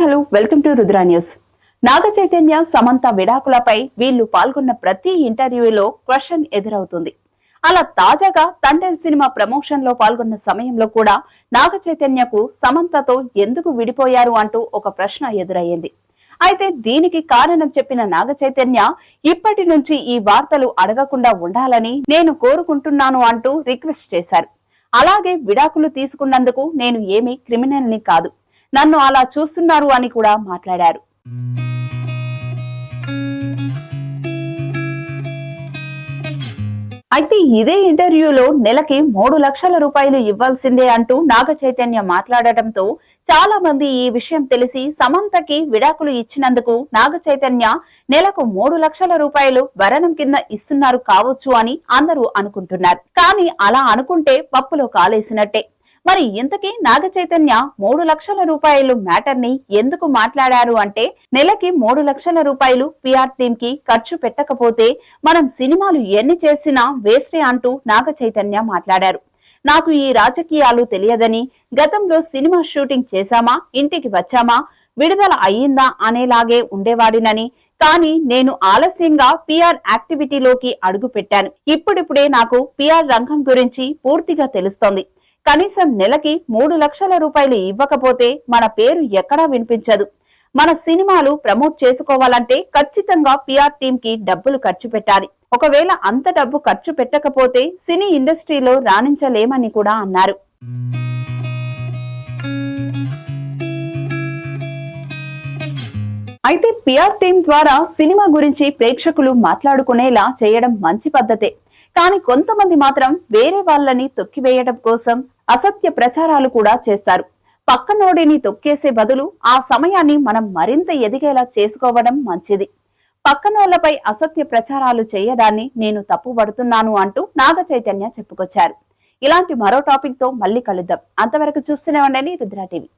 Hello welcome to Rudra news. Naga Chaitanya Samantha విడాకులపై వీళ్ళు పాల్గొన్న ప్రతి ఇంటర్వ్యూలో క్వశ్చన్ ఎదురవుతుంది. అలా తాజాగా తండెల్ సినిమా ప్రమోషన్లో పాల్గొన్న సమయంలో కూడా నాగ చైతన్యకు సమంతతో ఎందుకు విడిపోయారు అంటూ ఒక ప్రశ్న ఎదురయ్యింది. అయితే దీనికి కారణం చెప్పిన నాగ చైతన్య ఇప్పటి నుంచి ఈ వార్తలు అడగకుండా ఉండాలని నేను కోరుకుంటున్నాను అంటూ రిక్వెస్ట్ చేశారు. అలాగే విడాకులు తీసుకున్నందుకు నేను ఏమీ క్రిమినల్ని కాదు. నన్ను అలా చూస్తున్నారు అని కూడా మాట్లాడారు. అయితే ఇదే ఇంటర్వ్యూలో నెలకి మూడు లక్షల రూపాయలు ఇవ్వాల్సిందే అంటూ నాగ చైతన్య మాట్లాడటంతో చాలా మంది ఈ విషయం తెలిసి సమంతకి విడాకులు ఇచ్చినందుకు నాగ చైతన్య నెలకు మూడు లక్షల రూపాయలు భరణం కింద ఇస్తున్నారు కావచ్చు అని అందరూ అనుకుంటున్నారు. కానీ అలా అనుకుంటే పప్పులో కాలేసినట్టే. మరి ఇంతకీ నాగ చైతన్య మూడు లక్షల రూపాయలు మ్యాటర్ని ఎందుకు మాట్లాడారు అంటే నెలకి మూడు లక్షల రూపాయలు పిఆర్ టీమ్కి ఖర్చు పెట్టకపోతే మనం సినిమాలు ఎన్ని చేసినా వేస్టే అంటూ నాగ చైతన్య మాట్లాడారు. నాకు ఈ రాజకీయాలు తెలియదని గతంలో సినిమా షూటింగ్ చేశామా? ఇంటికి వచ్చామా? విడుదల అయ్యిందా? అనేలాగే ఉండేవాడినని. కానీ నేను ఆలస్యంగా పిఆర్ యాక్టివిటీలోకి అడుగు పెట్టాను ఇప్పుడిప్పుడే నాకు పిఆర్ రంగం గురించి పూర్తిగా తెలుస్తోంది. కనీసం నెలకి మూడు లక్షల రూపాయలు ఇవ్వకపోతే మన పేరు ఎక్కడా వినిపించదు. మన సినిమాలు ప్రమోట్ చేసుకోవాలంటే ఖచ్చితంగా పిఆర్ టీమ్కి డబ్బులు ఖర్చు పెట్టాలి. ఒకవేళ అంత డబ్బు ఖర్చు పెట్టకపోతే సినీ ఇండస్ట్రీలో రాణించలేమని కూడా అన్నారు. అయితే పిఆర్ టీమ్ ద్వారా సినిమా గురించి ప్రేక్షకులు మాట్లాడుకునేలా చేయడం మంచి పద్ధతే. కానీ కొంతమంది మాత్రం వేరే వాళ్ళని తొక్కివేయడం కోసం అసత్య ప్రచారాలు కూడా చేస్తారు. పక్కనోడిని తొక్కేసే బదులు ఆ సమయాన్ని మనం మరింత ఎదిగేలా చేసుకోవడం మంచిది. పక్కనోళ్ళపై అసత్య ప్రచారాలు చేయడాన్ని నేను తప్పుపడుతున్నాను అంటూ నాగ చైతన్య చెప్పుకొచ్చారు. ఇలాంటి మరో టాపిక్తో మళ్ళీ కలుద్దాం. అంతవరకు చూస్తూనే ఉండండి రుద్రా టీవీ.